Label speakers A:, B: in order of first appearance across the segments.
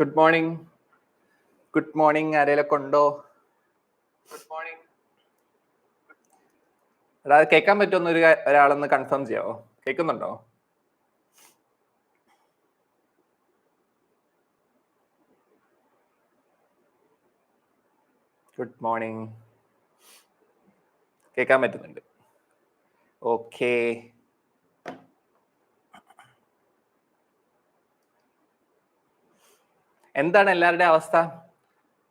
A: Good morning good morning ആരേലൊക്കെ ഉണ്ടോ good morning എടാ കേൾക്കാൻ പറ്റുമെന്ന് ഒരു ഒരാളൊന്ന് കൺഫേം ചെയ്യാവോ? കേൾക്കുന്നുണ്ടോ? ഗുഡ് മോർണിംഗ് കേൾക്കാൻ പറ്റുന്നുണ്ട്. ഓക്കേ എന്താണ് എല്ലാവരുടെയും അവസ്ഥ?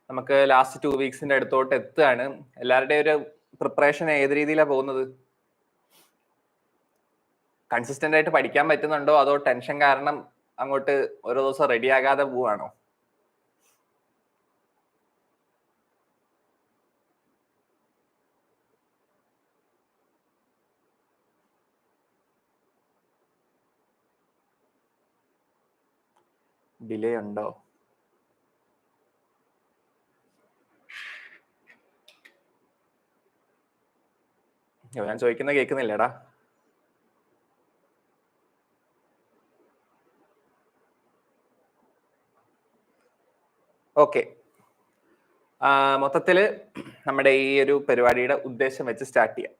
A: നമുക്ക് ലാസ്റ്റ് ടു വീക്സിന്റെ അടുത്തോട്ട് എത്തുകയാണ്. എല്ലാവരുടെയും ഒരു പ്രിപ്പറേഷൻ ഏത് രീതിയിലാണ് പോകുന്നത്? കൺസിസ്റ്റന്റ് ആയിട്ട് പഠിക്കാൻ പറ്റുന്നുണ്ടോ? അതോ ടെൻഷൻ കാരണം അങ്ങോട്ട് ഓരോ ദിവസം റെഡി ആകാതെ പോവാണോ ഡിലേ ഉണ്ടോ? ഞാൻ ചോദിക്കുന്ന കേൾക്കുന്നില്ലടാ. ഓക്കെ. മൊത്തത്തിൽ നമ്മുടെ ഈ ഒരു പരിപാടിയുടെ ഉദ്ദേശം വെച്ച് സ്റ്റാർട്ട് ചെയ്യാം.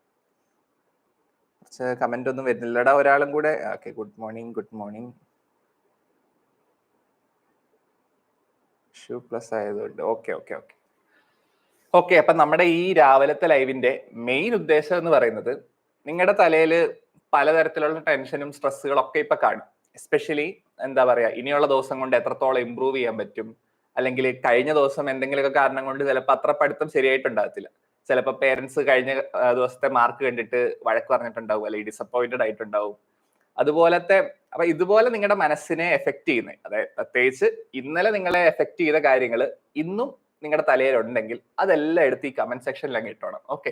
A: കുറച്ച് കമന്റ് ഒന്നും വരുന്നില്ലടാ ഒരാളും കൂടെ. Okay good morning good morning shoe plus ആയതുകൊണ്ട്. Okay okay okay. ഓക്കെ അപ്പൊ നമ്മുടെ ഈ രാവിലത്തെ ലൈവിന്റെ മെയിൻ ഉദ്ദേശം എന്ന് പറയുന്നത് നിങ്ങളുടെ തലയിൽ പലതരത്തിലുള്ള ടെൻഷനും സ്ട്രെസ്സുകളും ഒക്കെ ഇപ്പൊ കാണും. എസ്പെഷ്യലി എന്താ പറയാ ഇനിയുള്ള ദിവസം കൊണ്ട് എത്രത്തോളം ഇമ്പ്രൂവ് ചെയ്യാൻ പറ്റും? അല്ലെങ്കിൽ കഴിഞ്ഞ ദിവസം എന്തെങ്കിലുമൊക്കെ കാരണം കൊണ്ട് ചിലപ്പോൾ അത്ര പഠിത്തം ശരിയായിട്ടുണ്ടാകത്തില്ല ചിലപ്പോൾ പേരൻസ് കഴിഞ്ഞ ദിവസത്തെ മാർക്ക് കണ്ടിട്ട് വഴക്ക് പറഞ്ഞിട്ടുണ്ടാവും അല്ലെങ്കിൽ ഡിസപ്പോയിന്റഡ് ആയിട്ടുണ്ടാവും. അതുപോലത്തെ അപ്പൊ ഇതുപോലെ നിങ്ങളുടെ മനസ്സിനെ എഫക്ട് ചെയ്യുന്നത് അതായത് പ്രത്യേകിച്ച് ഇന്നലെ നിങ്ങളെ എഫക്ട് ചെയ്ത കാര്യങ്ങൾ ഇന്നും നിങ്ങളുടെ തലയിലുണ്ടെങ്കിൽ അതെല്ലാം എടുത്ത് ഈ കമന്റ് സെക്ഷനിൽ അങ്ങ് ഇട്ടോണം. ഓക്കെ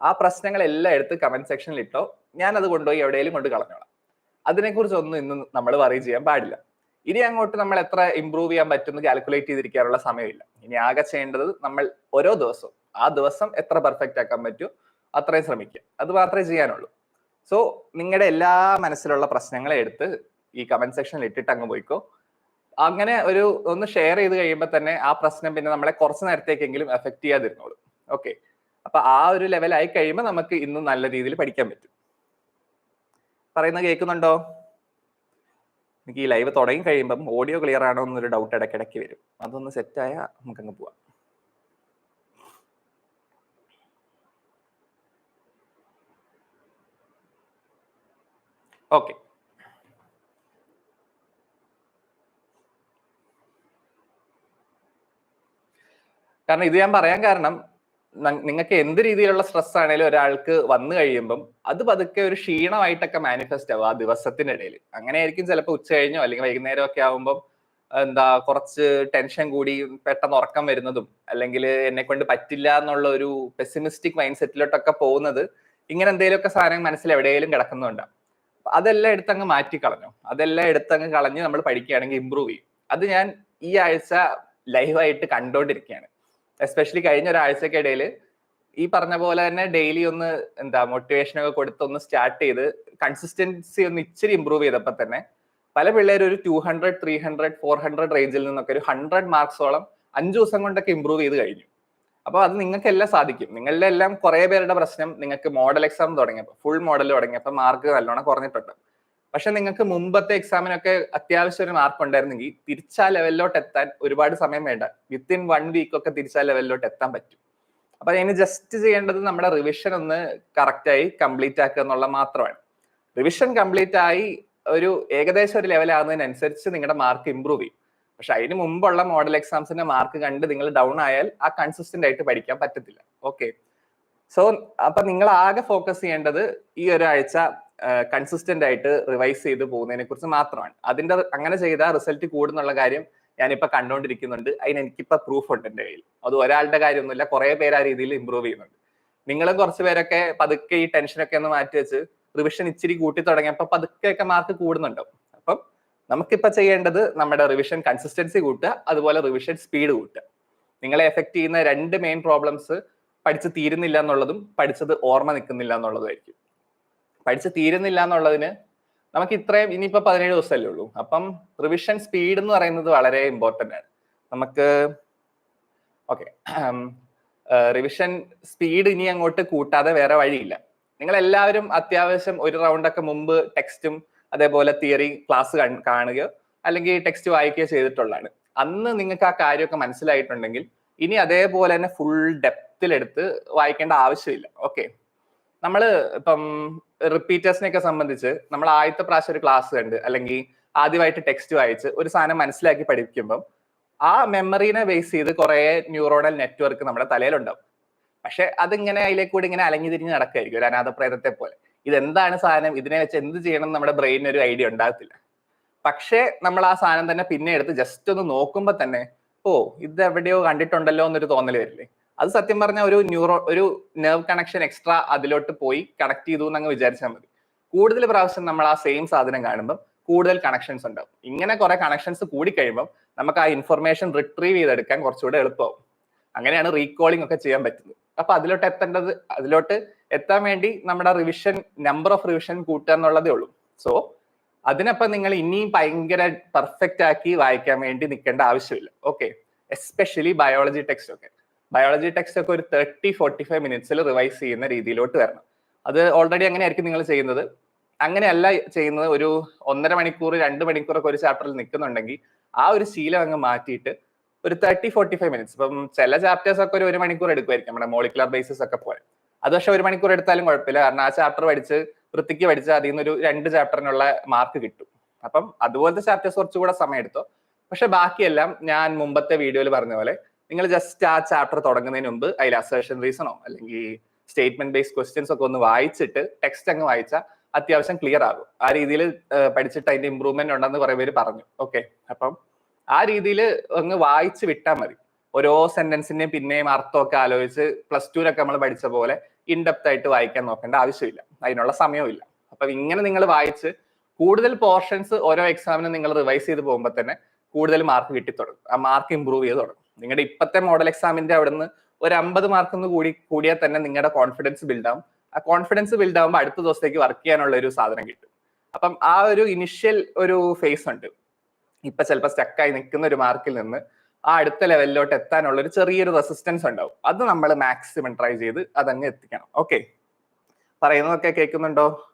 A: ആ പ്രശ്നങ്ങളെല്ലാം എടുത്ത് കമന്റ് സെക്ഷനിൽ ഇട്ടോ. ഞാൻ അത് കൊണ്ടുപോയി എവിടെയെങ്കിലും കൊണ്ട് കളഞ്ഞോളാം. അതിനെക്കുറിച്ചൊന്നും ഇന്ന് നമ്മൾ വറി ചെയ്യാൻ പാടില്ല. ഇനി അങ്ങോട്ട് നമ്മൾ എത്ര ഇമ്പ്രൂവ് ചെയ്യാൻ പറ്റുമെന്ന് കാൽക്കുലേറ്റ് ചെയ്തിരിക്കാനുള്ള സമയമില്ല. ഇനി ആകെ ചെയ്യേണ്ടത് നമ്മൾ ഓരോ ദിവസവും ആ ദിവസം എത്ര പെർഫെക്റ്റ് ആക്കാൻ പറ്റുമോ അത്രയും ശ്രമിക്കുക. അത് മാത്രമേ ചെയ്യാനുള്ളൂ. സോ നിങ്ങളുടെ എല്ലാ മനസ്സിലുള്ള പ്രശ്നങ്ങളെ എടുത്ത് ഈ കമന്റ് സെക്ഷനിൽ ഇട്ടിട്ട് അങ്ങ് പോയിക്കോ. അങ്ങനെ ഒരു ഒന്ന് ഷെയർ ചെയ്ത് കഴിയുമ്പോൾ തന്നെ ആ പ്രശ്നം പിന്നെ നമ്മളെ കുറച്ച് നേരത്തേക്കെങ്കിലും എഫക്ട് ചെയ്യാതിരുന്നോളൂ. ഓക്കെ അപ്പൊ ആ ഒരു ലെവലായി കഴിയുമ്പോൾ നമുക്ക് ഇന്നും നല്ല രീതിയിൽ പഠിക്കാൻ പറ്റും. പറയുന്നത് കേൾക്കുന്നുണ്ടോ? എനിക്ക് ഈ ലൈവ് തുടങ്ങി കഴിയുമ്പം ഓഡിയോ ക്ലിയർ ആണോ എന്നൊരു ഡൗട്ട് ഇടയ്ക്കിടയ്ക്ക് വരും. അതൊന്ന് സെറ്റായാൽ നമുക്കങ്ങ് പോവാം. ഓക്കെ കാരണം ഇത് ഞാൻ പറയാൻ കാരണം നിങ്ങൾക്ക് എന്ത് രീതിയിലുള്ള സ്ട്രെസ് ആണെങ്കിലും ഒരാൾക്ക് വന്നു കഴിയുമ്പം അത് പതുക്കെ ഒരു ക്ഷീണമായിട്ടൊക്കെ മാനിഫെസ്റ്റ് ആവും ആ ദിവസത്തിനിടയിൽ. അങ്ങനെയായിരിക്കും ചിലപ്പോൾ ഉച്ച കഴിഞ്ഞോ അല്ലെങ്കിൽ വൈകുന്നേരം ഒക്കെ ആവുമ്പം എന്താ കുറച്ച് ടെൻഷൻ കൂടി പെട്ടെന്ന് ഉറക്കം വരുന്നതും അല്ലെങ്കിൽ എന്നെ കൊണ്ട് പറ്റില്ല എന്നുള്ള ഒരു പെസിമിസ്റ്റിക് മൈൻഡ് സെറ്റിലോട്ടൊക്കെ പോകുന്നത് ഇങ്ങനെ എന്തെങ്കിലുമൊക്കെ സാധനം മനസ്സിൽ എവിടെയെങ്കിലും കിടക്കുന്നുണ്ടാവും അതെല്ലാം എടുത്തങ്ങ് മാറ്റി കളഞ്ഞു. അതെല്ലാം എടുത്തങ്ങ് കളഞ്ഞ് നമ്മൾ പഠിക്കുകയാണെങ്കിൽ ഇമ്പ്രൂവ് ചെയ്യും. അത് ഞാൻ ഈ ആഴ്ച ലൈവായിട്ട് കണ്ടോണ്ടിരിക്കുകയാണ്. എസ്പെഷ്യലി കഴിഞ്ഞ ഒരാഴ്ചക്കിടയിൽ ഈ പറഞ്ഞ പോലെ തന്നെ ഡെയിലി ഒന്ന് എന്താ മോട്ടിവേഷൻ ഒക്കെ കൊടുത്ത് ഒന്ന് സ്റ്റാർട്ട് ചെയ്ത് കൺസിസ്റ്റൻസി ഒന്ന് ഇച്ചിരി ഇമ്പ്രൂവ് ചെയ്തപ്പോൾ തന്നെ പല പിള്ളേരും ഒരു two hundred three hundred four hundred റേഞ്ചിൽ നിന്നൊക്കെ ഒരു ഹൺഡ്രഡ് മാർക്സോളം അഞ്ച് ദിവസം കൊണ്ടൊക്കെ ഇമ്പ്രൂവ് ചെയ്ത് കഴിഞ്ഞു. അപ്പോൾ അത് നിങ്ങൾക്ക് എല്ലാം സാധിക്കും. നിങ്ങളുടെ എല്ലാം കുറെ പേരുടെ പ്രശ്നം നിങ്ങൾക്ക് മോഡൽ എക്സാം തുടങ്ങിയപ്പോൾ ഫുൾ മോഡൽ തുടങ്ങിയപ്പോൾ മാർക്ക് നല്ലോണം കുറഞ്ഞിട്ടുണ്ട്. പക്ഷെ നിങ്ങൾക്ക് മുമ്പത്തെ എക്സാമിനൊക്കെ അത്യാവശ്യം ഒരു മാർക്ക് ഉണ്ടായിരുന്നെങ്കിൽ തിരിച്ചാ ലെവലിലോട്ട് എത്താൻ ഒരുപാട് സമയം വേണ്ട. വിത്തിൻ വൺ വീക്ക് ഒക്കെ തിരിച്ചാ ലെവലിലോട്ട് എത്താൻ പറ്റും. അപ്പൊ അതിന് ജസ്റ്റ് ചെയ്യേണ്ടത് നമ്മുടെ റിവിഷൻ ഒന്ന് കറക്റ്റ് ആയി കംപ്ലീറ്റ് ആക്കുക എന്നുള്ള മാത്രമാണ്. റിവിഷൻ കംപ്ലീറ്റ് ആയി ഒരു ഏകദേശം ഒരു ലെവൽ ആകുന്നതിനനുസരിച്ച് നിങ്ങളുടെ മാർക്ക് ഇമ്പ്രൂവ് ചെയ്യും. പക്ഷെ അതിന് മുമ്പുള്ള മോഡൽ എക്സാംസിന്റെ മാർക്ക് കണ്ട് നിങ്ങൾ ഡൗൺ ആയാൽ ആ കൺസിസ്റ്റന്റ് ആയിട്ട് പഠിക്കാൻ പറ്റത്തില്ല. ഓക്കെ സോ അപ്പൊ നിങ്ങൾ ആകെ ഫോക്കസ് ചെയ്യേണ്ടത് ഈ ഒരാഴ്ച കൺസിസ്റ്റന്റ് ആയിട്ട് റിവൈസ് ചെയ്ത് പോകുന്നതിനെ കുറിച്ച് മാത്രമാണ്. അതിന്റെ അങ്ങനെ ചെയ്താൽ റിസൾട്ട് കൂടുന്നുള്ള കാര്യം ഞാനിപ്പോ കണ്ടുകൊണ്ടിരിക്കുന്നുണ്ട് അതിന് എനിക്കിപ്പോ പ്രൂഫ് ഉണ്ട് എന്റെ കയ്യിൽ. അത് ഒരാളുടെ കാര്യമൊന്നുമില്ല കുറെ പേര് ആ രീതിയിൽ ഇമ്പ്രൂവ് ചെയ്യുന്നുണ്ട്. നിങ്ങളും കുറച്ച് പേരൊക്കെ പതുക്കെ ഈ ടെൻഷനൊക്കെ ഒന്ന് മാറ്റി വെച്ച് റിവിഷൻ ഇച്ചിരി കൂട്ടി പതുക്കെ പതുക്കെയൊക്കെ മാർക്ക് കൂടുന്നുണ്ടാവും. അപ്പം നമുക്കിപ്പോ ചെയ്യേണ്ടത് നമ്മുടെ റിവിഷൻ കൺസിസ്റ്റൻസി കൂട്ടുക അതുപോലെ റിവിഷൻ സ്പീഡ് കൂട്ടുക. നിങ്ങളെ എഫക്ട് ചെയ്യുന്ന രണ്ട് മെയിൻ പ്രോബ്ലംസ് പഠിച്ച് തീരുന്നില്ല എന്നുള്ളതും പഠിച്ചത് ഓർമ്മ നിൽക്കുന്നില്ല എന്നുള്ളതുമായിരിക്കും. പഠിച്ച് തീരുന്നില്ല എന്നുള്ളതിന് നമുക്ക് ഇത്രയും ഇനിയിപ്പോ പതിനേഴ് ദിവസമല്ലേ ഉള്ളൂ. അപ്പം റിവിഷൻ സ്പീഡ് എന്ന് പറയുന്നത് വളരെ ഇമ്പോർട്ടന്റ് ആണ്. നമുക്ക് ഓക്കെ റിവിഷൻ സ്പീഡ് ഇനി അങ്ങോട്ട് കൂട്ടാതെ വേറെ വഴിയില്ല. നിങ്ങൾ എല്ലാവരും അത്യാവശ്യം ഒരു റൗണ്ടൊക്കെ മുമ്പ് ടെക്സ്റ്റും അതേപോലെ തിയറി ക്ലാസ് കാണുകയോ അല്ലെങ്കിൽ ടെക്സ്റ്റ് വായിക്കുകയോ ചെയ്തിട്ടുള്ളതാണ്. അന്ന് നിങ്ങൾക്ക് ആ കാര്യമൊക്കെ മനസ്സിലായിട്ടുണ്ടെങ്കിൽ ഇനി അതേപോലെ തന്നെ ഫുൾ ഡെപ്തിലെടുത്ത് വായിക്കേണ്ട ആവശ്യമില്ല. ഓക്കെ നമ്മൾ ഇപ്പം റിപ്പീറ്റേഴ്സിനെയൊക്കെ സംബന്ധിച്ച് നമ്മൾ ആദ്യത്തെ പ്രാവശ്യം ഒരു ക്ലാസ് കണ്ട് അല്ലെങ്കിൽ ആദ്യമായിട്ട് ടെക്സ്റ്റ് വായിച്ച് ഒരു സാധനം മനസ്സിലാക്കി പഠിക്കുമ്പം ആ മെമ്മറീനെ ബേസ് ചെയ്ത് കുറെ ന്യൂറോണൽ നെറ്റ്വർക്ക് നമ്മുടെ തലയിലുണ്ടാവും. പക്ഷെ അതിങ്ങനെ അതിലേക്ക് കൂടി ഇങ്ങനെ അലഞ്ഞു തിരിഞ്ഞ് നടക്കായിരിക്കും ഒരു അനാഥപ്രേതത്തെ പോലെ. ഇതെന്താണ് സാധനം? ഇതിനെ വെച്ച് എന്ത് ചെയ്യണം നമ്മുടെ ബ്രെയിനിന് ഒരു ഐഡിയ ഉണ്ടാകത്തില്ല. പക്ഷേ നമ്മൾ ആ സാധനം തന്നെ പിന്നെ എടുത്ത് ജസ്റ്റ് ഒന്ന് നോക്കുമ്പോൾ തന്നെ ഓ ഇത് എവിടെയോ കണ്ടിട്ടുണ്ടല്ലോ എന്നൊരു തോന്നൽ വരില്ലേ? അത് സത്യം പറഞ്ഞ ഒരു ന്യൂറോ ഒരു നെർവ് കണക്ഷൻ എക്സ്ട്രാ അതിലോട്ട് പോയി കണക്ട് ചെയ്തു എന്നങ്ങ് വിചാരിച്ചാൽ മതി. കൂടുതൽ പ്രാവശ്യം നമ്മൾ ആ സെയിം സാധനം കാണുമ്പോൾ കൂടുതൽ കണക്ഷൻസ് ഉണ്ടാവും. ഇങ്ങനെ കുറെ കണക്ഷൻസ് കൂടി കഴിയുമ്പോൾ നമുക്ക് ആ ഇൻഫർമേഷൻ റിട്രീവ് ചെയ്തെടുക്കാൻ കുറച്ചുകൂടെ എളുപ്പമാവും. അങ്ങനെയാണ് റീകോളിംഗ് ഒക്കെ ചെയ്യാൻ പറ്റുന്നത്. അപ്പൊ അതിലോട്ട് എത്തേണ്ടത് അതിലോട്ട് എത്താൻ വേണ്ടി നമ്മുടെ റിവിഷൻ നമ്പർ ഓഫ് റിവിഷൻ കൂട്ടുക എന്നുള്ളതേ ഉള്ളൂ. സോ അതിനപ്പം നിങ്ങൾ ഇനിയും ഭയങ്കര പെർഫെക്റ്റ് ആക്കി വായിക്കാൻ വേണ്ടി നിൽക്കേണ്ട ആവശ്യമില്ല. ഓക്കെ എസ്പെഷ്യലി ബയോളജി ടെക്സ്റ്റ് ഒക്കെ. ബയോളജി ടെക്സ്റ്റ് ഒക്കെ ഒരു തേർട്ടി ഫോർട്ടി ഫൈവ് മിനിറ്റ്സിൽ റിവൈസ് ചെയ്യുന്ന രീതിയിലോട്ട് വരണം. അത് ഓൾറെഡി അങ്ങനെ ആയിരിക്കും നിങ്ങൾ ചെയ്യുന്നത്. അങ്ങനെയല്ല ചെയ്യുന്നത്. ഒരു ഒന്നര മണിക്കൂർ രണ്ട് മണിക്കൂറൊക്കെ ഒരു ചാപ്റ്ററിൽ നിൽക്കുന്നുണ്ടെങ്കിൽ ആ ഒരു ശീലം അങ്ങ് മാറ്റിയിട്ട് ഒരു തേർട്ടി ഫോർട്ടി ഫൈവ് മിനിറ്റ്സ് ഇപ്പം ചില ചാപ്റ്റേഴ്സ് ഒക്കെ ഒരു ഒരു മണിക്കൂർ എടുക്കുമായിരിക്കും. നമ്മുടെ മോളിക്കുലർ ബേസിസ് ഒക്കെ പോലെ. അത് പക്ഷെ ഒരു മണിക്കൂർ എടുത്താലും കുഴപ്പമില്ല. കാരണം ആ ചാപ്റ്റർ പഠിച്ച് വൃത്തിക്ക് പഠിച്ച് അതിൽ നിന്ന് ഒരു രണ്ട് ചാപ്റ്ററിനുള്ള മാർക്ക് കിട്ടും. അപ്പം അതുപോലത്തെ ചാപ്റ്റേഴ്സ് കുറച്ചുകൂടെ സമയം എടുത്തോ പക്ഷെ ബാക്കിയെല്ലാം ഞാൻ മുമ്പത്തെ വീഡിയോയിൽ പറഞ്ഞ പോലെ നിങ്ങൾ ജസ്റ്റ് ആ ചാപ്റ്റർ തുടങ്ങുന്നതിന് മുമ്പ് അതിൽ അസേഷൻ റീസണോ അല്ലെങ്കിൽ സ്റ്റേറ്റ്മെന്റ് ബേസ്ഡ് ക്വസ്റ്റ്യൻസ് ഒക്കെ ഒന്ന് വായിച്ചിട്ട് ടെക്സ്റ്റ് അങ്ങ് വായിച്ചാൽ അത്യാവശ്യം ക്ലിയർ ആകും. ആ രീതിയിൽ പഠിച്ചിട്ട് അതിന്റെ ഇമ്പ്രൂവ്മെന്റ് ഉണ്ടെന്ന് കുറെ പേര് പറഞ്ഞു. ഓക്കെ അപ്പം ആ രീതിയിൽ അങ്ങ് വായിച്ച് വിട്ടാൽ മതി. ഓരോ സെന്റൻസിന്റെയും പിന്നെയും അർത്ഥമൊക്കെ ആലോചിച്ച് പ്ലസ് ടുവിലൊക്കെ നമ്മൾ പഠിച്ച പോലെ ഇൻഡെപ്ത് ആയിട്ട് വായിക്കാൻ നോക്കേണ്ട ആവശ്യമില്ല. അതിനുള്ള സമയവും ഇല്ല. അപ്പൊ ഇങ്ങനെ നിങ്ങൾ വായിച്ച് കൂടുതൽ പോർഷൻസ് ഓരോ എക്സാമിനും നിങ്ങൾ റിവൈസ് ചെയ്ത് പോകുമ്പോൾ തന്നെ കൂടുതൽ മാർക്ക് കിട്ടി തുടങ്ങും ആ മാർക്ക് ഇമ്പ്രൂവ് ചെയ്ത് തുടങ്ങും. നിങ്ങളുടെ ഇപ്പോഴത്തെ മോഡൽ എക്സാമിന്റെ അവിടുന്ന് ഒരു അമ്പത് മാർക്ക് കൂടി കൂടിയാൽ തന്നെ നിങ്ങളുടെ കോൺഫിഡൻസ് ബിൽഡ് ആവും. ആ കോൺഫിഡൻസ് ബിൽഡ് ആവുമ്പോൾ അടുത്ത ദിവസത്തേക്ക് വർക്ക് ചെയ്യാനുള്ള ഒരു സാധനം കിട്ടും. അപ്പം ആ ഒരു ഇനിഷ്യൽ ഒരു ഫേസ് ഉണ്ട്. ഇപ്പൊ ചിലപ്പോൾ സ്റ്റക്കായി നിൽക്കുന്ന ഒരു മാർക്കിൽ നിന്ന് ആ അടുത്ത ലെവലിലോട്ട് എത്താനുള്ള ഒരു ചെറിയൊരു റെസിസ്റ്റൻസ് ഉണ്ടാവും. അത് നമ്മൾ മാക്സിമം ട്രൈ ചെയ്ത് അതങ്ങ് എത്തിക്കണം. ഓക്കെ പറയുന്നതൊക്കെ കേൾക്കുന്നുണ്ടോ?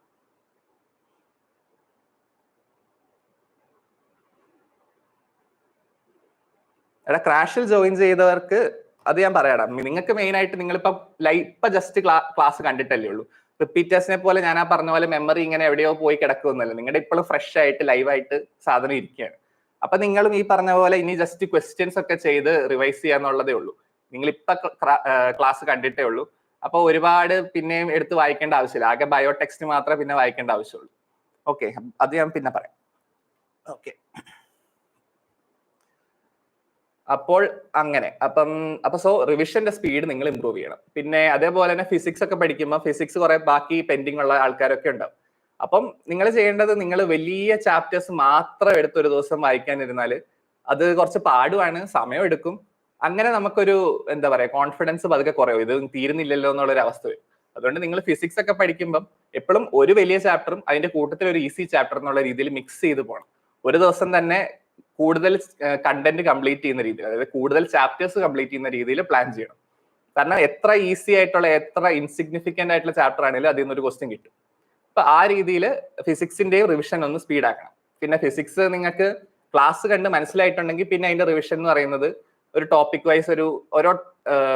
A: എടാ ക്രാഷിൽ ജോയിൻ ചെയ്തവർക്ക് അത് ഞാൻ പറയാടാ നിങ്ങൾക്ക് മെയിൻ ആയിട്ട് നിങ്ങളിപ്പോ ഇപ്പൊ ജസ്റ്റ് ക്ലാസ് കണ്ടിട്ടല്ലേ ഉള്ളൂ. റിപ്പീറ്റേഴ്സിനെ പോലെ ഞാൻ ആ പറഞ്ഞ പോലെ മെമ്മറി ഇങ്ങനെ എവിടെയോ പോയി കിടക്കുമെന്നല്ല. നിങ്ങളുടെ ഇപ്പോഴും ഫ്രഷ് ആയിട്ട് ലൈവായിട്ട് സാധനം ഇരിക്കുകയാണ്. അപ്പൊ നിങ്ങളും ഈ പറഞ്ഞ പോലെ ഇനി ജസ്റ്റ് ക്വസ്റ്റ്യൻസ് ഒക്കെ ചെയ്ത് റിവൈസ് ചെയ്യാന്നുള്ളതേ ഉള്ളൂ. നിങ്ങൾ ഇപ്പൊ ക്ലാസ് കണ്ടിട്ടേ ഉള്ളൂ. അപ്പൊ ഒരുപാട് പിന്നെയും എടുത്ത് വായിക്കേണ്ട ആവശ്യമില്ല. ആകെ ബയോ ടെക്സ്റ്റ് മാത്രമേ പിന്നെ വായിക്കേണ്ട ആവശ്യമുള്ളൂ. ഓക്കെ അത് ഞാൻ പിന്നെ പറയാം. ഓക്കെ അപ്പോൾ അങ്ങനെ. അപ്പം അപ്പൊ സോ റിവിഷന്റെ സ്പീഡ് നിങ്ങൾ ഇമ്പ്രൂവ് ചെയ്യണം. പിന്നെ അതേപോലെ തന്നെ ഫിസിക്സ് ഒക്കെ പഠിക്കുമ്പോൾ ഫിസിക്സ് കുറെ ബാക്കി പെൻഡിങ് ഉള്ള ആൾക്കാരൊക്കെ ഉണ്ടാവും. അപ്പം നിങ്ങൾ ചെയ്യേണ്ടത് നിങ്ങൾ വലിയ ചാപ്റ്റേഴ്സ് മാത്രം എടുത്ത് ഒരു ദിവസം വായിക്കാനിരുന്നാൽ അത് കുറച്ച് പാടുവാണ് സമയം എടുക്കും. അങ്ങനെ നമുക്കൊരു എന്താ പറയാ കോൺഫിഡൻസ് പതുക്കെ കുറയും. ഇത് തീരുന്നില്ലല്ലോ എന്നുള്ളൊരു അവസ്ഥ വരും. അതുകൊണ്ട് നിങ്ങൾ ഫിസിക്സ് ഒക്കെ പഠിക്കുമ്പം എപ്പോഴും ഒരു വലിയ ചാപ്റ്ററും അതിന്റെ കൂട്ടത്തിൽ ഒരു ഈസി ചാപ്റ്റർ എന്നുള്ള രീതിയിൽ മിക്സ് ചെയ്ത് പോകണം ഒരു ദിവസം തന്നെ കൂടുതൽ കണ്ടന്റ് കംപ്ലീറ്റ് ചെയ്യുന്ന രീതിയിൽ അതായത് കൂടുതൽ ചാപ്റ്റേഴ്സ് കംപ്ലീറ്റ് ചെയ്യുന്ന രീതിയിൽ പ്ലാൻ ചെയ്യണം. കാരണം എത്ര ഈസി ആയിട്ടുള്ള എത്ര ഇൻസിഗ്നിഫിക്കന്റ് ആയിട്ടുള്ള ചാപ്റ്റർ ആണെങ്കിലും അതിൽ നിന്നൊരു ക്വസ്റ്റ്യൻ കിട്ടും. അപ്പൊ ആ രീതിയിൽ ഫിസിക്സിന്റെയും റിവിഷൻ ഒന്ന് സ്പീഡ് ആക്കണം. പിന്നെ ഫിസിക്സ് നിങ്ങൾക്ക് ക്ലാസ് കണ്ട് മനസ്സിലായിട്ടുണ്ടെങ്കിൽ പിന്നെ അതിന്റെ റിവിഷൻ എന്ന് പറയുന്നത് ഒരു ടോപ്പിക് വൈസ് ഒരു ഓരോ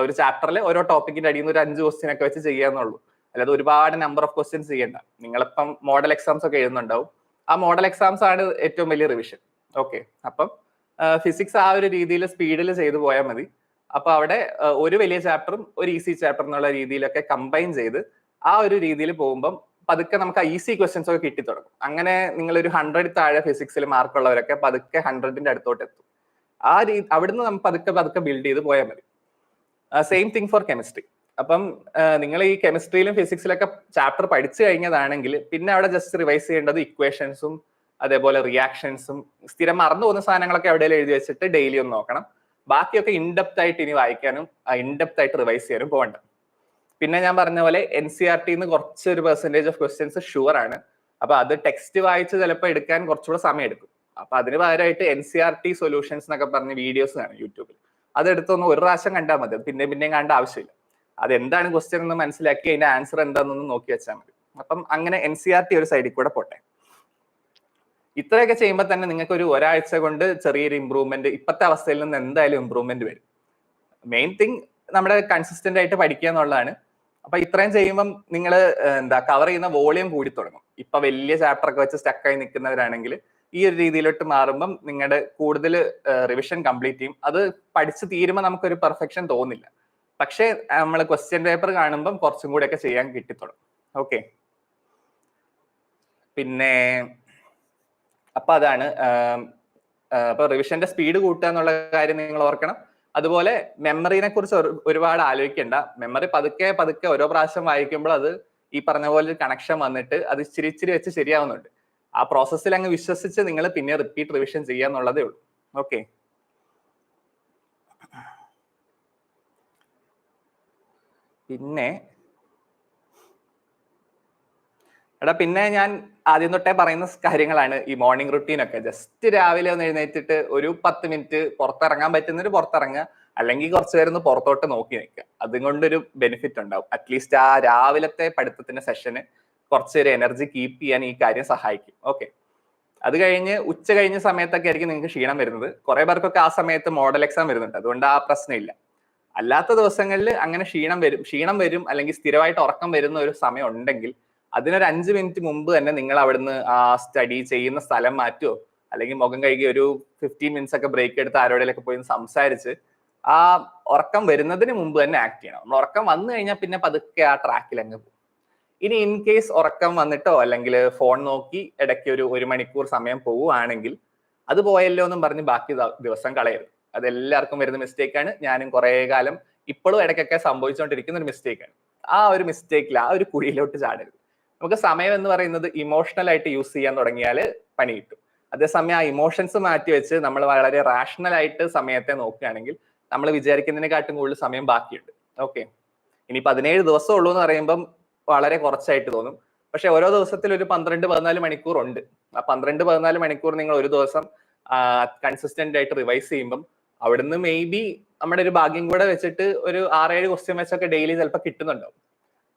A: ഒരു ചാപ്റ്ററിൽ ഓരോ ടോപ്പിക്കിന്റെ അടിയിൽ നിന്ന് ഒരു അഞ്ച് ക്വസ്റ്റ്യൻ ഒക്കെ വെച്ച് ചെയ്യാന്നുള്ളൂ അല്ലാതെ ഒരുപാട് നമ്പർ ഓഫ് ക്വസ്റ്റ്യൻസ് ചെയ്യണ്ട. നിങ്ങളിപ്പം മോഡൽ എക്സാംസ് ഒക്കെ എഴുതുന്നുണ്ടാവും. ആ മോഡൽ എക്സാംസ് ആണ് ഏറ്റവും വലിയ റിവിഷൻ ഓക്കെ അപ്പം ഫിസിക്സ് ആ ഒരു രീതിയിൽ സ്പീഡിൽ ചെയ്തു പോയാൽ മതി. അപ്പൊ അവിടെ ഒരു വലിയ ചാപ്റ്ററും ഒരു ഈസി ചാപ്റ്റർ എന്നുള്ള രീതിയിലൊക്കെ കമ്പൈൻ ചെയ്ത് ആ ഒരു രീതിയിൽ പോകുമ്പം പതുക്കെ നമുക്ക് ആ ഈസി ക്വസ്റ്റ്യൻസ് ഒക്കെ കിട്ടി തുടങ്ങും അങ്ങനെ നിങ്ങൾ ഒരു ഹൺഡ്രഡ് താഴെ ഫിസിക്സിൽ മാർക്ക് ഉള്ളവരൊക്കെ പതുക്കെ ഹൺഡ്രഡിന്റെ അടുത്തോട്ട് എത്തും. ആ രീതി അവിടുന്ന് നമുക്ക് പതുക്കെ പതുക്കെ ബിൽഡ് ചെയ്ത് പോയാൽ മതി. സെയിം തിങ് ഫോർ കെമിസ്ട്രി അപ്പം നിങ്ങൾ ഈ കെമിസ്ട്രിയിലും ഫിസിക്സിലൊക്കെ ചാപ്റ്റർ പഠിച്ചു കഴിഞ്ഞതാണെങ്കിൽ പിന്നെ അവിടെ ജസ്റ്റ് റിവൈസ് ചെയ്യേണ്ടത് ഇക്വേഷൻസും അതേപോലെ റിയാക്ഷൻസും സ്ഥിരം മറന്നു പോകുന്ന സാധനങ്ങളൊക്കെ എവിടെയെങ്കിലും എഴുതി വെച്ചിട്ട് ഡെയിലി ഒന്ന് നോക്കണം. ബാക്കിയൊക്കെ ഇൻഡെപ്ത് ആയിട്ട് ഇനി വായിക്കാനും ഇൻഡെപ്ത് ആയിട്ട് റിവൈസ് ചെയ്യാനും പോകണ്ട. പിന്നെ ഞാൻ പറഞ്ഞ പോലെ എൻ സി ആർ ടിന്ന് കുറച്ചൊരു പെർസെന്റേജ് ഓഫ് ക്വസ്റ്റ്യൻസ് ഷുവർ ആണ്. അപ്പൊ അത് ടെക്സ്റ്റ് വായിച്ച് ചിലപ്പോൾ എടുക്കാൻ കുറച്ചുകൂടെ സമയം എടുക്കും അപ്പൊ അതിന് പകരമായിട്ട് N C R T solutions എന്നൊക്കെ പറഞ്ഞ് വീഡിയോസ് ആണ് യൂട്യൂബിൽ അതെടുത്തൊന്ന് ഒരു പ്രാവശ്യം കണ്ടാൽ മതി. പിന്നെ പിന്നെയും കണ്ട ആവശ്യമില്ല. അത് എന്താണ് ക്വസ്റ്റ്യൻ എന്ന് മനസ്സിലാക്കി അതിന്റെ ആൻസർ എന്താണെന്നൊന്ന് നോക്കി വെച്ചാൽ മതി. അപ്പം അങ്ങനെ എൻ സി ആർ ടി ഒരു സൈഡിൽ കൂടെ പോട്ടെ. ഇത്രയൊക്കെ ചെയ്യുമ്പോൾ തന്നെ നിങ്ങൾക്ക് ഒരു ഒരാഴ്ച കൊണ്ട് ചെറിയൊരു ഇമ്പ്രൂവ്മെന്റ് ഇപ്പോഴത്തെ അവസ്ഥയിൽ നിന്ന് എന്തായാലും ഇമ്പ്രൂവ്മെന്റ് വരും. മെയിൻ തിങ് നമ്മുടെ കൺസിസ്റ്റന്റ് ആയിട്ട് പഠിക്കുക എന്നുള്ളതാണ്. അപ്പൊ ഇത്രയും ചെയ്യുമ്പം നിങ്ങൾ എന്താ കവർ ചെയ്യുന്ന വോളിയം കൂടി തുടങ്ങും. ഇപ്പൊ വലിയ ചാപ്റ്റർ ഒക്കെ വെച്ച് സ്റ്റക്കായി നിൽക്കുന്നവരാണെങ്കിൽ ഈ ഒരു രീതിയിലോട്ട് മാറുമ്പം നിങ്ങളുടെ കൂടുതൽ റിവിഷൻ കംപ്ലീറ്റ് ചെയ്യും. അത് പഠിച്ച് തീരുമ്പോൾ നമുക്കൊരു പെർഫെക്ഷൻ തോന്നില്ല. പക്ഷേ നമ്മൾ ക്വസ്റ്റ്യൻ പേപ്പർ കാണുമ്പം കുറച്ചും കൂടെ ഒക്കെ ചെയ്യാൻ കിട്ടിത്തുടങ്ങും. ഓക്കെ പിന്നെ അപ്പൊ അതാണ് അപ്പൊ റിവിഷന്റെ സ്പീഡ് കൂട്ടുക എന്നുള്ള കാര്യം നിങ്ങൾ ഓർക്കണം. അതുപോലെ മെമ്മറിനെ കുറിച്ച് ഒരുപാട് ആലോചിക്കേണ്ട. മെമ്മറി പതുക്കെ പതുക്കെ ഓരോ പ്രാവശ്യം വായിക്കുമ്പോൾ അത് ഈ പറഞ്ഞ പോലെ ഒരു കണക്ഷൻ വന്നിട്ട് അത് ഇച്ചിരി ഇച്ചിരി വെച്ച് ശരിയാവുന്നുണ്ട്. ആ പ്രോസസ്സിൽ അങ്ങ് വിശ്വസിച്ച് നിങ്ങൾ പിന്നെ റിപ്പീറ്റ് റിവിഷൻ ചെയ്യുക എന്നുള്ളതേ ഉള്ളൂ. ഓക്കെ. പിന്നെ എടാ പിന്നെ ഞാൻ ആദ്യം തൊട്ടേ പറയുന്ന കാര്യങ്ങളാണ് ഈ മോർണിംഗ് റുട്ടീൻ ഒക്കെ. ജസ്റ്റ് രാവിലെ ഒന്ന് എഴുന്നേറ്റിട്ട് ഒരു പത്ത് മിനിറ്റ് പുറത്തിറങ്ങാൻ പറ്റുന്നൊരു പുറത്തിറങ്ങുക. അല്ലെങ്കിൽ കുറച്ചു ഒന്ന് പുറത്തോട്ട് നോക്കി നിൽക്കുക. അതും കൊണ്ടൊരു ബെനിഫിറ്റ് ഉണ്ടാവും. അറ്റ്ലീസ്റ്റ് ആ രാവിലത്തെ പഠിത്തത്തിന്റെ സെഷന് കുറച്ചൊരു എനർജി കീപ്പ് ചെയ്യാൻ ഈ കാര്യം സഹായിക്കും. ഓക്കെ അത് കഴിഞ്ഞ് ഉച്ച കഴിഞ്ഞ സമയത്തൊക്കെ ആയിരിക്കും നിങ്ങൾക്ക് ക്ഷീണം വരുന്നത്. കുറെ പേർക്കൊക്കെ ആ സമയത്ത് മോഡൽ എക്സാം വരുന്നുണ്ട്. അതുകൊണ്ട് ആ പ്രശ്നമില്ല അല്ലാത്ത ദിവസങ്ങളിൽ അങ്ങനെ ക്ഷീണം വരും. ക്ഷീണം വരും. അല്ലെങ്കിൽ സ്ഥിരമായിട്ട് ഉറക്കം വരുന്ന ഒരു സമയം ഉണ്ടെങ്കിൽ അതിനൊരു അഞ്ച് മിനിറ്റ് മുമ്പ് തന്നെ നിങ്ങൾ അവിടുന്ന് ആ സ്റ്റഡി ചെയ്യുന്ന സ്ഥലം മാറ്റുമോ അല്ലെങ്കിൽ മുഖം കഴുകി ഒരു ഫിഫ്റ്റീൻ മിനിറ്റ്സ് ഒക്കെ ബ്രേക്ക് എടുത്ത് ആരോടെയൊക്കെ പോയി സംസാരിച്ച് ആ ഉറക്കം വരുന്നതിന് മുമ്പ് തന്നെ ആക്ട് ചെയ്യണം. ഉറക്കം വന്നു കഴിഞ്ഞാൽ പിന്നെ പതുക്കെ ആ ട്രാക്കിൽ അങ്ങ് പോകും. ഇനി ഇൻ കേസ് ഉറക്കം വന്നിട്ടോ അല്ലെങ്കിൽ ഫോൺ നോക്കി ഇടയ്ക്ക് ഒരു ഒരു മണിക്കൂർ സമയം പോവുകയാണെങ്കിൽ അത് പോയല്ലോ എന്നും പറഞ്ഞ് ബാക്കി ദിവസം കളയരുത്. അത് എല്ലാവർക്കും വരുന്ന മിസ്റ്റേക്ക് ആണ്. ഞാനും കുറെ കാലം ഇപ്പോഴും ഇടയ്ക്കൊക്കെ സംഭവിച്ചുകൊണ്ടിരിക്കുന്ന ഒരു മിസ്റ്റേക്ക് ആണ്. ആ ഒരു മിസ്റ്റേക്കിൽ ആ ഒരു കുഴിയിലോട്ട് ചാടരുത്. നമുക്ക് സമയം എന്ന് പറയുന്നത് ഇമോഷണൽ ആയിട്ട് യൂസ് ചെയ്യാൻ തുടങ്ങിയാൽ പണി കിട്ടും. അതേസമയം ആ ഇമോഷൻസ് മാറ്റി വെച്ച് നമ്മൾ വളരെ റാഷണൽ ആയിട്ട് സമയത്തെ നോക്കുകയാണെങ്കിൽ നമ്മൾ വിചാരിക്കുന്നതിനെക്കാട്ടും കൂടുതൽ സമയം ബാക്കിയുണ്ട്. ഓക്കെ ഇനി പതിനേഴ് ദിവസം ഉള്ളൂ എന്ന് പറയുമ്പം വളരെ കുറച്ചായിട്ട് തോന്നും. പക്ഷെ ഓരോ ദിവസത്തിൽ ഒരു പന്ത്രണ്ട് പതിനാല് മണിക്കൂർ ഉണ്ട്. ആ പന്ത്രണ്ട് പതിനാല് മണിക്കൂർ നിങ്ങൾ ഒരു ദിവസം കൺസിസ്റ്റന്റ് ആയിട്ട് റിവൈസ് ചെയ്യുമ്പം അവിടുന്ന് മേ ബി നമ്മുടെ ഒരു ഭാഗ്യം കൂടെ വെച്ചിട്ട് ഒരു ആറേഴ് ക്വസ്റ്റ്യൻ വെച്ചൊക്കെ ഡെയിലി ചിലപ്പോൾ കിട്ടുന്നുണ്ടാവും.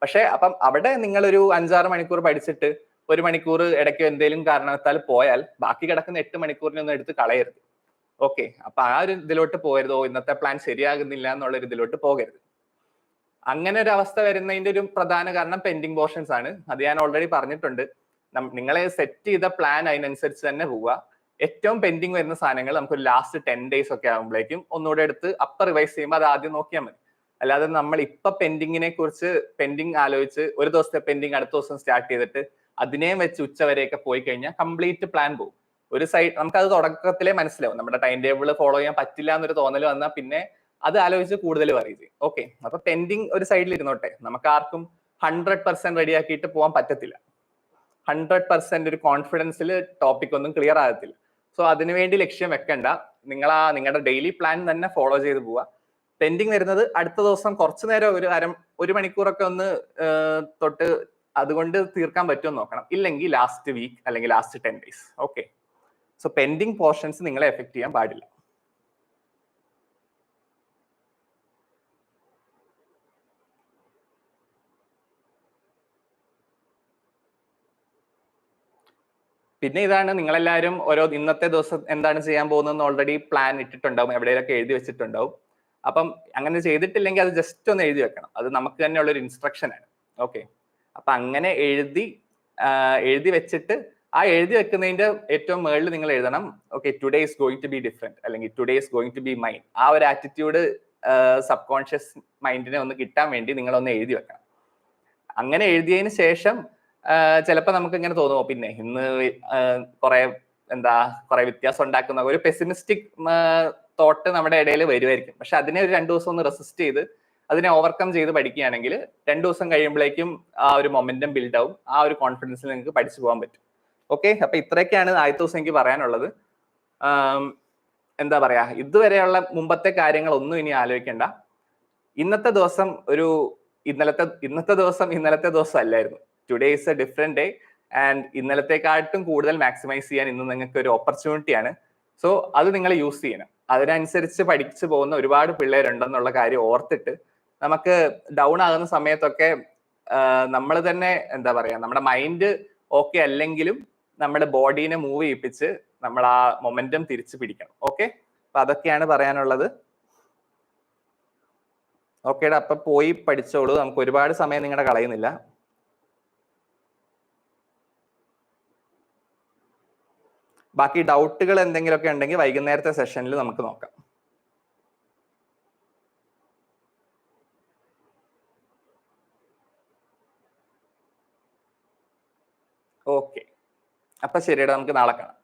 A: പക്ഷെ അപ്പം അവിടെ നിങ്ങൾ ഒരു അഞ്ചാറ് മണിക്കൂർ പഠിച്ചിട്ട് ഒരു മണിക്കൂർ ഇടയ്ക്ക് എന്തെങ്കിലും കാരണത്താൽ പോയാൽ ബാക്കി കിടക്കുന്ന എട്ട് മണിക്കൂറിനൊന്നും എടുത്ത് കളയരുത്. ഓക്കെ. അപ്പൊ ആ ഒരു ഇതിലോട്ട് പോകരുതോ? ഇന്നത്തെ പ്ലാൻ ശരിയാകുന്നില്ല എന്നുള്ള ഒരു ഇതിലോട്ട് പോകരുത്. അങ്ങനെ ഒരു അവസ്ഥ വരുന്നതിന്റെ ഒരു പ്രധാന കാരണം പെൻഡിങ് പോർഷൻസ് ആണ്. അത് ഞാൻ ഓൾറെഡി പറഞ്ഞിട്ടുണ്ട്. നിങ്ങളെ സെറ്റ് ചെയ്ത പ്ലാൻ അതിനനുസരിച്ച് തന്നെ പോവുക. ഏറ്റവും പെൻഡിങ് വരുന്ന സാധനങ്ങൾ നമുക്ക് ലാസ്റ്റ് ടെൻ ഡേയ്സ് ഒക്കെ ആകുമ്പോഴേക്കും ഒന്നുകൂടെ എടുത്ത് അപ്പർ റിവൈസ് ചെയ്യുമ്പോൾ അത് ആദ്യം നോക്കിയാൽ മതി. അല്ലാതെ നമ്മൾ ഇപ്പൊ പെൻഡിങ്ങിനെ കുറിച്ച് പെൻഡിങ് ആലോചിച്ച് ഒരു ദിവസത്തെ പെൻഡിങ് അടുത്ത ദിവസം സ്റ്റാർട്ട് ചെയ്തിട്ട് അതിനെയും വെച്ച് ഉച്ച വരെയൊക്കെ പോയി കഴിഞ്ഞാൽ കംപ്ലീറ്റ് പ്ലാൻ പോകും. ഒരു സൈഡ് നമുക്ക് അത് തുടക്കത്തിലേ മനസ്സിലാവും. നമ്മുടെ ടൈം ടേബിൾ ഫോളോ ചെയ്യാൻ പറ്റില്ല എന്നൊരു തോന്നൽ വന്നാൽ പിന്നെ അത് ആലോചിച്ച് കൂടുതൽ പറയും ഓക്കെ അപ്പൊ പെൻഡിങ് ഒരു സൈഡിൽ ഇരുന്നോട്ടെ. നമുക്ക് ആർക്കും ഹൺഡ്രഡ് പെർസെന്റ് റെഡി ആക്കിയിട്ട് പോകാൻ പറ്റത്തില്ല. ഹൺഡ്രഡ് പെർസെന്റ് ഒരു കോൺഫിഡൻസിൽ ടോപ്പിക് ഒന്നും ക്ലിയർ ആകത്തില്ല. സോ അതിനുവേണ്ടി ലക്ഷ്യം വെക്കണ്ട. നിങ്ങൾ ആ നിങ്ങളുടെ ഡെയിലി പ്ലാൻ തന്നെ ഫോളോ ചെയ്ത് പോവുക പെൻഡിങ് വരുന്നത് അടുത്ത ദിവസം കുറച്ചു നേരം ഒരു അര ഒരു മണിക്കൂറൊക്കെ ഒന്ന് തൊട്ട് അതുകൊണ്ട് തീർക്കാൻ പറ്റുമെന്ന് നോക്കണം. ഇല്ലെങ്കിൽ ലാസ്റ്റ് വീക്ക് അല്ലെങ്കിൽ last ten days okay so pending portions നിങ്ങളെ എഫക്ട് ചെയ്യാൻ പാടില്ല. പിന്നെ ഇതാണ് നിങ്ങളെല്ലാവരും ഓരോ ഇന്നത്തെ ദിവസം എന്താണ് ചെയ്യാൻ പോകുന്നതെന്ന് ഓൾറെഡി പ്ലാൻ ഇട്ടിട്ടുണ്ടാവും. എവിടെയൊക്കെ എഴുതി വെച്ചിട്ടുണ്ടാവും. അപ്പം അങ്ങനെ ചെയ്തിട്ടില്ലെങ്കിൽ അത് ജസ്റ്റ് ഒന്ന് എഴുതി വെക്കണം. അത് നമുക്ക് തന്നെയുള്ള ഒരു ഇൻസ്ട്രക്ഷൻ ആണ്. ഓക്കെ അപ്പൊ അങ്ങനെ എഴുതി എഴുതി വെച്ചിട്ട് ആ എഴുതി വെക്കുന്നതിന്റെ ഏറ്റവും മുകളിൽ നിങ്ങൾ എഴുതണം. Okay today is going to be different അല്ലെങ്കിൽ today is going to be mind ആ ഒരു ആറ്റിറ്റ്യൂഡ് സബ് കോൺഷ്യസ് മൈൻഡിനെ ഒന്ന് കിട്ടാൻ വേണ്ടി നിങ്ങൾ ഒന്ന് എഴുതി വെക്കണം. അങ്ങനെ എഴുതിയതിന് ശേഷം ചിലപ്പോൾ നമുക്ക് ഇങ്ങനെ തോന്നുമോ പിന്നെ ഇന്ന് കുറെ എന്താ കുറെ വ്യത്യാസം ഉണ്ടാക്കുന്ന ഒരു പെസിമിസ്റ്റിക് തോട്ട് നമ്മുടെ ഇടയിൽ വരുമായിരിക്കും പക്ഷെ അതിനെ ഒരു രണ്ടു ദിവസം ഒന്ന് റെസിസ്റ്റ് ചെയ്ത് അതിനെ ഓവർകം ചെയ്ത് പഠിക്കുകയാണെങ്കിൽ രണ്ടു ദിവസം കഴിയുമ്പോഴേക്കും ആ ഒരു മൊമെന്റം ബിൽഡ് ആവും. ആ ഒരു കോൺഫിഡൻസിൽ നിങ്ങൾക്ക് പഠിച്ചു പോകാൻ പറ്റും. ഓക്കെ അപ്പൊ ഇത്രയൊക്കെയാണ് ആദ്യത്തെ ദിവസം എനിക്ക് പറയാനുള്ളത്. എന്താ പറയാ? ഇതുവരെയുള്ള മുമ്പത്തെ കാര്യങ്ങളൊന്നും ഇനി ആലോചിക്കേണ്ട. ഇന്നത്തെ ദിവസം ഒരു ഇന്നലത്തെ ഇന്നത്തെ ദിവസം ഇന്നലത്തെ ദിവസം അല്ലായിരുന്നു. Today is a different day and ഇന്നലത്തെക്കാട്ടും കൂടുതൽ മാക്സിമൈസ് ചെയ്യാൻ ഇന്ന് നിങ്ങൾക്ക് ഒരു ഓപ്പർച്യൂണിറ്റിയാണ് സോ അത് നിങ്ങൾ യൂസ് ചെയ്യണം. അതിനനുസരിച്ച് പഠിച്ചു പോകുന്ന ഒരുപാട് പിള്ളേരുണ്ടെന്നുള്ള കാര്യം ഓർത്തിട്ട് നമുക്ക് ഡൗൺ ആകുന്ന സമയത്തൊക്കെ നമ്മൾ തന്നെ എന്താ പറയാ നമ്മുടെ മൈൻഡ് ഓക്കെ അല്ലെങ്കിലും നമ്മുടെ ബോഡീനെ മൂവ് ചെയ്യിപ്പിച്ച് നമ്മൾ ആ മൊമെന്റം തിരിച്ചു പിടിക്കണം. ഓക്കെ അപ്പൊ അതൊക്കെയാണ് പറയാനുള്ളത്. ഓക്കേടാ അപ്പൊ പോയി പഠിച്ചോളൂ. നമുക്ക് ഒരുപാട് സമയം നിങ്ങളുടെ കളയുന്നില്ല. ബാക്കി ഡൗട്ടുകൾ എന്തെങ്കിലുമൊക്കെ ഉണ്ടെങ്കിൽ വൈകുന്നേരത്തെ സെഷനിൽ നമുക്ക് നോക്കാം. ഓക്കെ അപ്പൊ ശരിയടാ നമുക്ക് നാളെ കാണാം.